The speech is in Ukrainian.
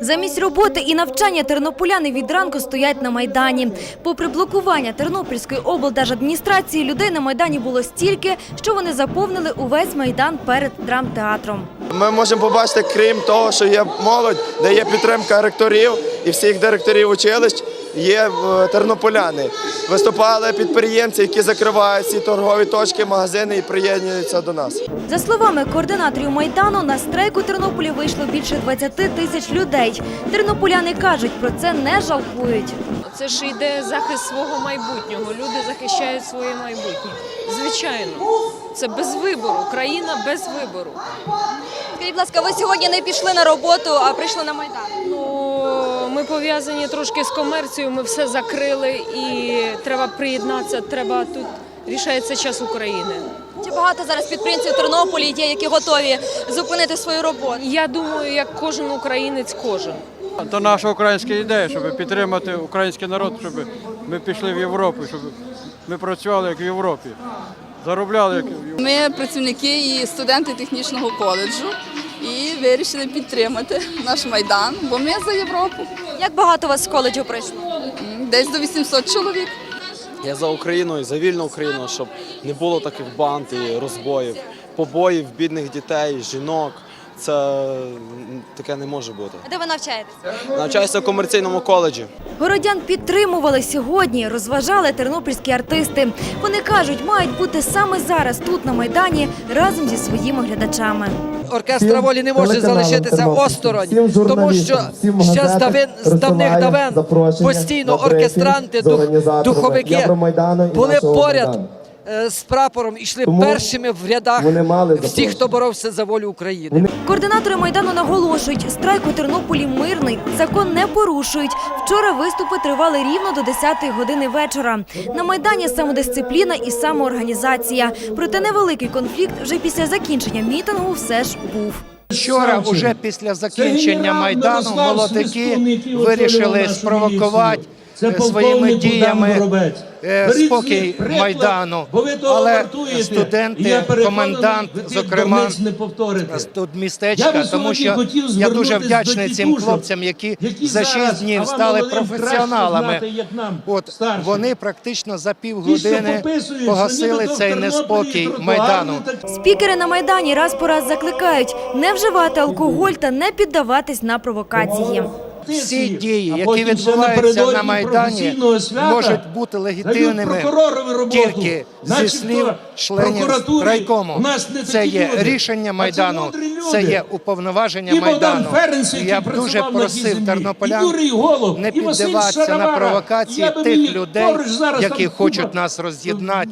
Замість роботи і навчання тернополяни від ранку стоять на Майдані. Попри блокування Тернопільської облдержадміністрації, людей на Майдані було стільки, що вони заповнили увесь Майдан перед драмтеатром. Ми можемо побачити, крім того, що є молодь, де є підтримка ректорів і всіх директорів училищ, є е, тернополяни. Виступали підприємці, які закривають ці торгові точки, магазини і приєднуються до нас. За словами координаторів Майдану, на страйк у Тернополі вийшло більше 20 тисяч людей. Тернополяни кажуть, про це не жалкують. Це ж йде захист свого майбутнього. Люди захищають своє майбутнє. Звичайно, це без вибору. Країна без вибору. Скажіть, будь ласка, ви сьогодні не пішли на роботу, а прийшли на Майдан? Ну ми пов'язані трошки з комерцією. Ми все закрили і треба приєднатися. Треба тут рішається час України. Чи багато зараз підприємців Тернополі є, які готові зупинити свою роботу? Я думаю, як кожен українець, кожен. Це наша українська ідея, щоб підтримати український народ, щоб ми пішли в Європу, щоб ми працювали як в Європі, заробляли як в Європі. Ми працівники і студенти технічного коледжу і вирішили підтримати наш майдан, бо ми за Європу. Як багато вас з коледжу прийшло? Десь до 800 чоловік. Я за Україну і за вільну Україну, щоб не було таких банд і розбоїв, побоїв бідних дітей, жінок. Це таке не може бути. Де ви навчаєтесь? Навчаюся в комерційному коледжі. Городян підтримували сьогодні, розважали тернопільські артисти. Вони кажуть, мають бути саме зараз тут на майдані разом зі своїми глядачами. оркестра волі не може залишитися осторонь, тому що ще з давин з давних давен постійно оркестранти, дух, духовики були поряд з прапором йшли Тому першими в рядах вони мали всіх, хто боровся за волю України. Координатори майдану наголошують, страйк у Тернополі мирний, закон не порушують. Вчора виступи тривали рівно до 10-ї години вечора. На майдані самодисципліна і самоорганізація. Проте невеликий конфлікт вже після закінчення мітингу все ж був. Вчора, уже після закінчення майдану, молодики вирішили спровокувати е, своїми діями е, спокій майдану. Але студенти, комендант, зокрема з тут містечка, тому що я дуже вдячний цим хлопцям, які за шість днів стали професіоналами. От вони практично за півгодини погасили цей неспокій майдану. Спікери на майдані раз по раз закликають не вживати алкоголь та не піддаватись на провокації. Всі дії, які відбуваються на майдані, можуть бути легітимними тільки зі слів членів райкому. Це є рішення майдану, це є уповноваження майдану. Я б дуже просив тернополян не піддаватися на провокації тих людей, які хочуть нас роз'єднати.